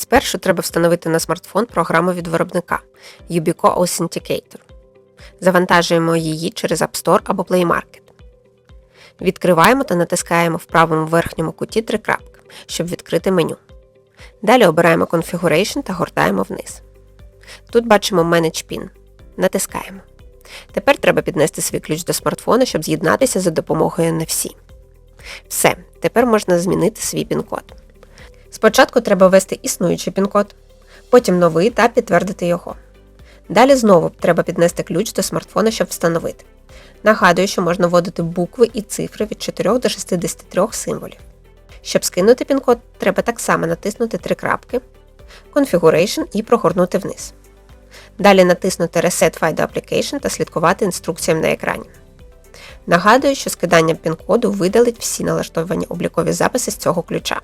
Спершу треба встановити на смартфон програму від виробника Ubico Authenticator. Завантажуємо її через App Store або Play Market. Відкриваємо та натискаємо в правому верхньому куті три крапки, щоб відкрити меню. Далі обираємо Configuration та гортаємо вниз. Тут бачимо Manage PIN. Натискаємо. Тепер треба піднести свій ключ до смартфона, щоб з'єднатися за допомогою NFC. Все, тепер можна змінити свій пін-код. Спочатку треба ввести існуючий пін-код, потім новий та підтвердити його. Далі знову треба піднести ключ до смартфона, щоб встановити. Нагадую, що можна вводити букви і цифри від 4 до 63 символів. Щоб скинути пін-код, треба так само натиснути три крапки, Configuration і прогорнути вниз. Далі натиснути Reset File Application та слідкувати інструкціям на екрані. Нагадую, що скидання пін-коду видалить всі налаштовані облікові записи з цього ключа.